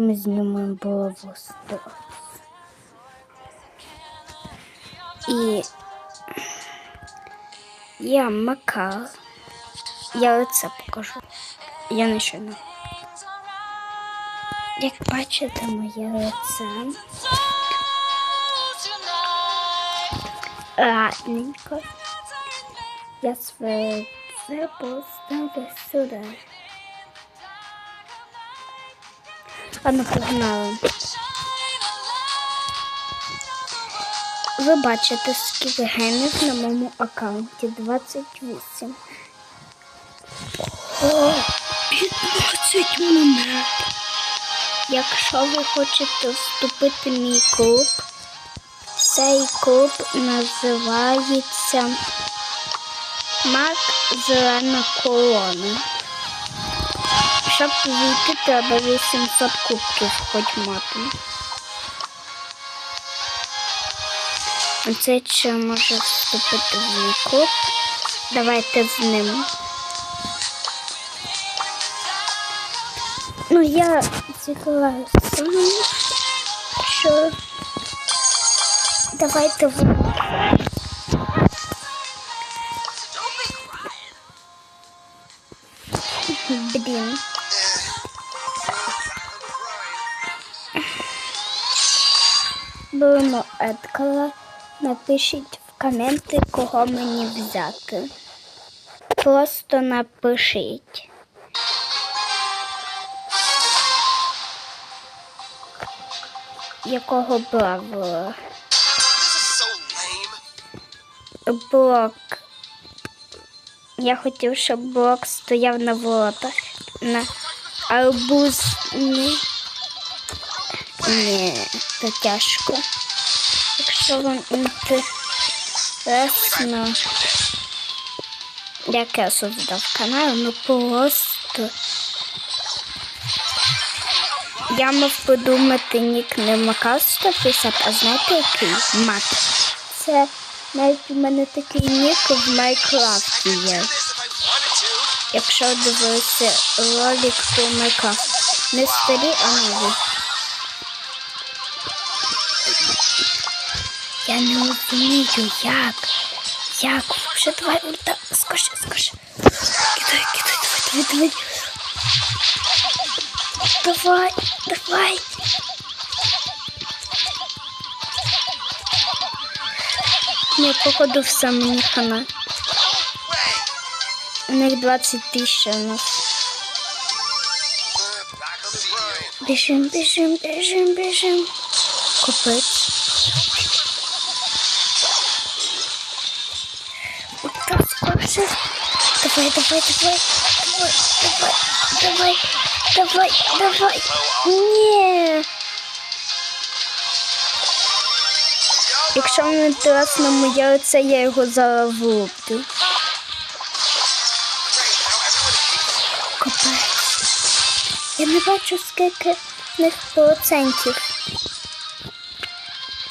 Ми знімаємо Старс. І я Макар. Я лице покажу. Я не шину. Як бачите, моє лице. Ладненько. Я своє лице поставлю сюди. Ладно, погнали. Ви бачите, скільки гемів на моєму аккаунті 28. О, 15 монет. Якщо ви хочете вступити в мій клуб, цей клуб називається Мак Зелена Колона. Щоб війти, треба 800 кубків хоч мати. А цей ще може вступити в клуб. Давайте з ним. Ну, я цікавлюся сам, що давайте в. Едкала. Напишіть в коменти, кого мені взяти. Просто напишіть. Якого бравила? So. Блок. Я хотів, щоб блок стояв на воротах. На арбуз. Ні. Ні, це тяжко. Вам інтересно, як я создав канал, ну просто. Я мав подумати нік не Макар 150, а знаєте який? Мат. Це навіть у мене такий нік в Майнкрафті є. Якщо дивилися ролик про Майнкрафт. Не старі, а нові. Не розумію, як. Як? Вже давай ульта. Скажи, скажи. Кидай, кидай, давай, давай, давай. Давай, давай. Ні, походу все мені хана. У них 20 тисяч у нас. Біжим, біжим, біжим, біжим. Купить. Так, скорше. Давай, давай, давай. Давай, давай, давай, давай. Ні. Якщо вам інтересно моє лице, я його зараз влуплю. Я не бачу, скільки в них процентів.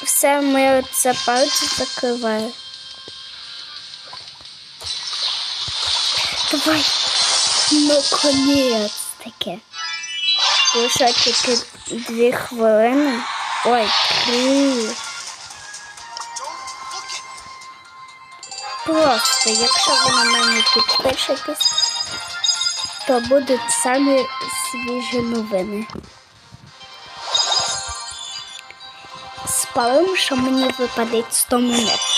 Все моє це пальці закриває. Давай. Ну, конець таке. Лише тільки дві хвилини. Ой, три. Просто, якщо ви на мене підпишетесь, то будуть самі свіжі новини. Спалимо, що мені випаде 100 монет.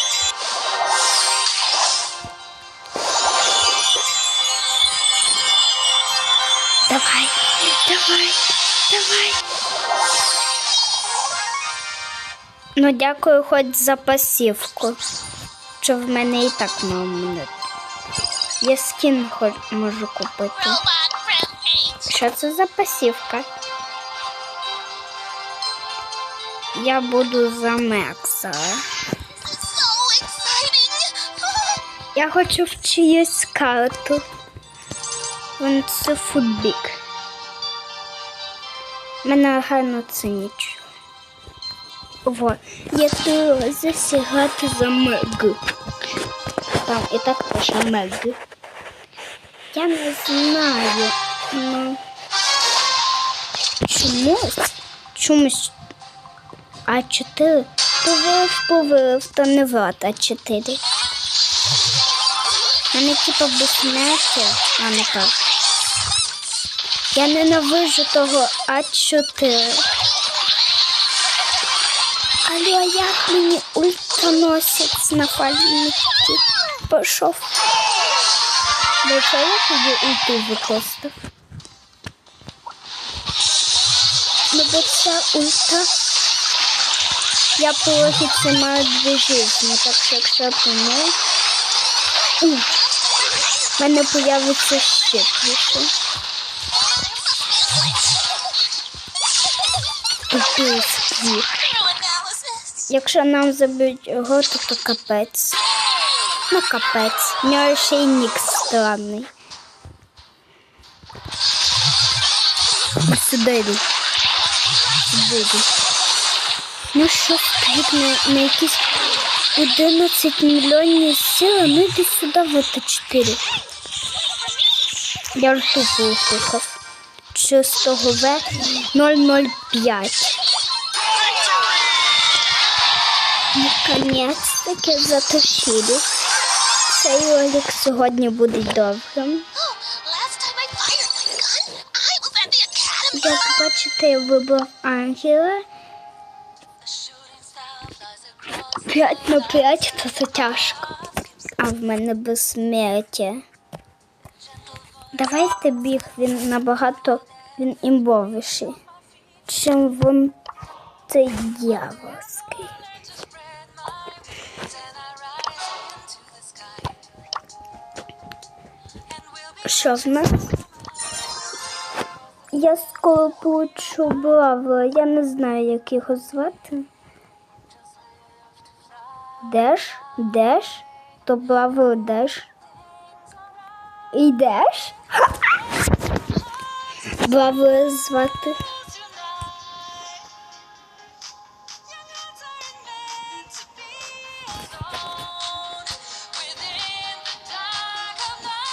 Ну, дякую хоч за пасівку. Що в мене і так мало монет. Я скін хоч можу купити. Що це за пасівка? Я буду за Мекса. Я хочу в чиюсь карту. Вон це футбік. Мене гарно це нічого. Во, я хотіла засягати за Мег. Там і так пише Мег. Я не знаю, ну чомусь, чомусь А4 повив, повив, то не влад А4. Вони типа безсмертя, а не так. Я ненавижу того А4. Але а як мені ультраносець на пам'яті пішов? До чого я тоді ульту використав? Ну, бо ця ульта. Я по логіці маю дві жизни, так що якщо я помру, у, в мене появиться щит більше. Убивстві. Якщо нам заб'ють його, то, то капець. Ну, капець. У нього ще й нік странний. Сюди йду. Сюди йду. Ну що, на, на якісь 11 мільйонів сили, ну йди сюди в это 4. Я ж тупо услухав. Чистого В 005. Наконець-таки затушили. Цей ролик сьогодні буде academy. Як бачите, я вибрав ангела. 5 на 5 то це тяжко. А в мене безсмертя. Давайте біг, він набагато він імбовіший, чим вон цей дьявольський. Що в нас? Я скоро получу браво. Я не знаю, як його звати. Деш? Деш? То браво Деш. Ідеш? Браво звати.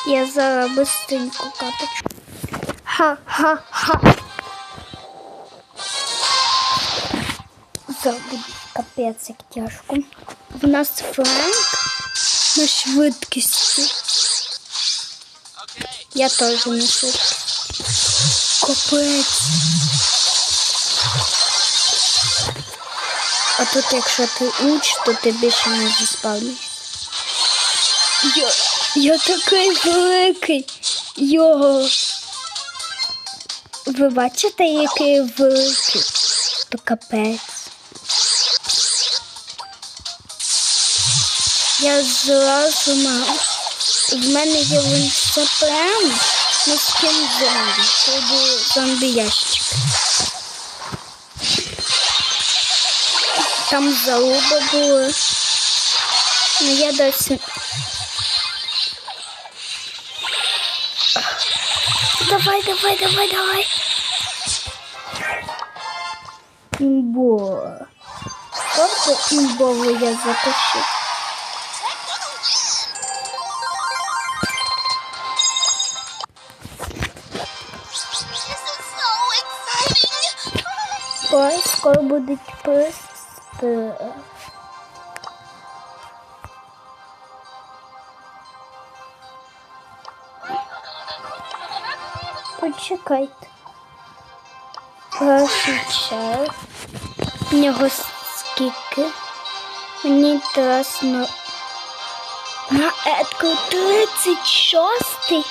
Я зараз быстренько каточку. Ха-ха-ха. Забуду капець як тяжко. В нас фланк на швидкості. Я теж на швидкості. Капець. А тут, якщо ти уч, то ти більше не заспавниш. Я, я такий великий. Його. Ви бачите, який великий? То капець. Я зразу мав. В мене є винцеплем на скін зомбі. Це був зомбі ящик. Там залуба була. Ну я досі. Давай, давай, давай, давай. Імбо. Тобто імбову я exciting. Ой, скоро будуть писти. Почекайте. Перший. В нього скільки? Мені інтересно. На етку 36.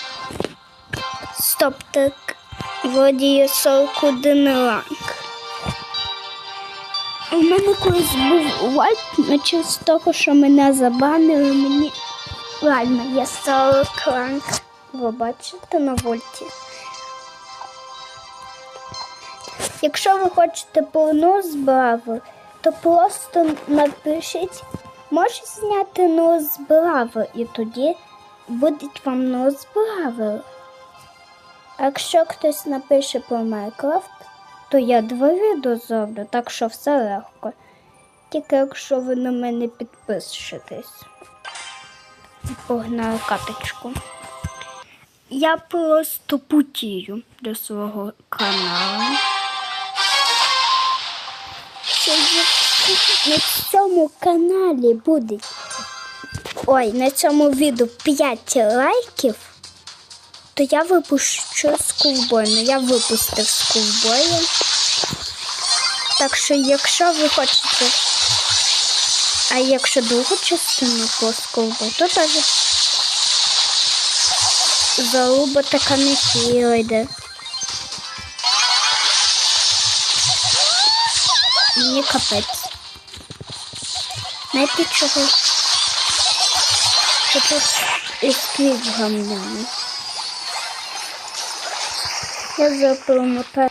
Стоп, так. Вроді є 41 ранг. У мене колись був лайк, наче з того, що мене забанили, мені реально є 40 ранг. Ви бачите на вольті. Якщо ви хочете повну збраву, то просто напишіть, можеш зняти ну збраву, і тоді буде вам ну збрави. А якщо хтось напише про Майнкрафт, то я два відео зроблю, так що все легко. Тільки якщо ви на мене підпишетесь. Погнали каточку. Я просто путію до свого каналу. На цьому каналі буде. Ой, на цьому відео 5 лайків, то я випущу з ковбоєм. Я випустив з ковбоєм. Так що, якщо ви хочете. А якщо другу частину по ковбою, то теж залуба така не йде. Мені капець. Знаєте чого? Що тут есквіз гамняний. Я запромотаю.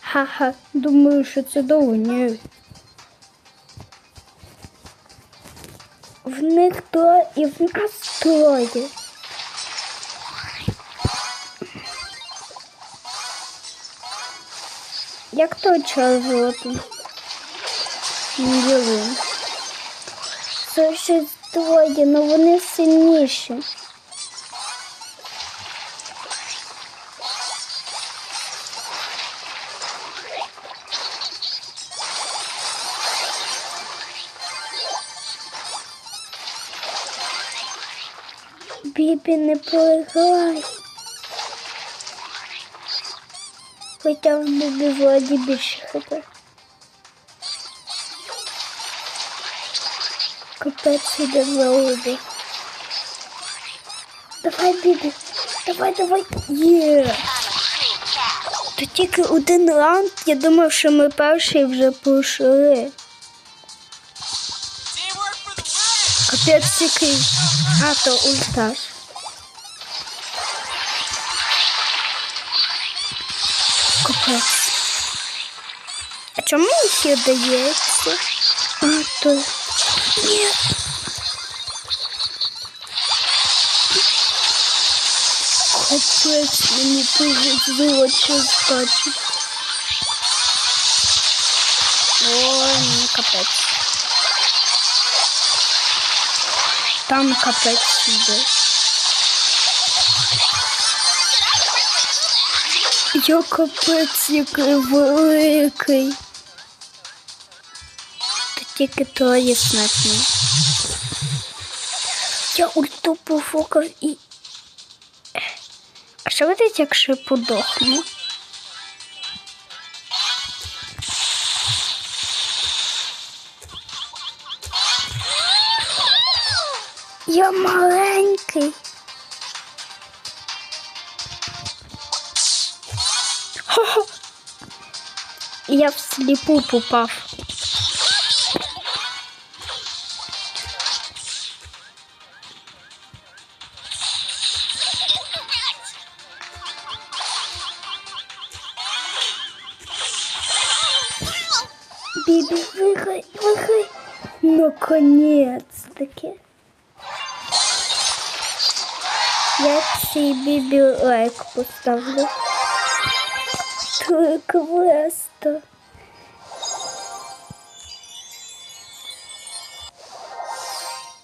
Ха-ха, думаю, що це довго. В них то і в нас троє. Як то чого Діли. Це щось троє, але вони сильніші. Бібі, не проіграй. Хоча в Бібі вроді більше хп. Капець іде в Давай, Бібі, давай, давай. Є. То тільки один раунд, я думав, що ми перший вже пройшли. Капець який. А, то ульташ. Капець. А чому ще дається? А, то... Ні. Капець, мені повезло, що скачуть. Ой, ну капець. Там капець іде. Я капець який великий. Тільки троє смертні. Я ульту пофукав і. А що буде, якщо я подохну? Я маленький. Хо-хо. Я в сліпу попав. Наконец-таки. Я цій бібі лайк поставлю. Так класно.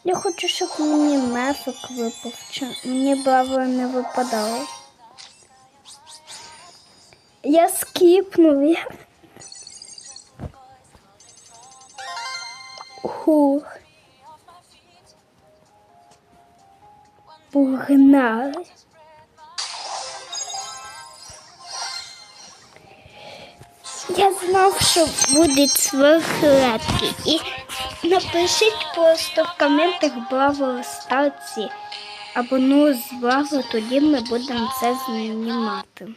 Я хочу, щоб мені мефик випав. Мені браво не випадало. Я скіпнув. Хух. Погнали. Я знав, що буде свихлетки. І напишіть просто в коментах Браво Старці або ну з Браво, тоді ми будемо це знімати.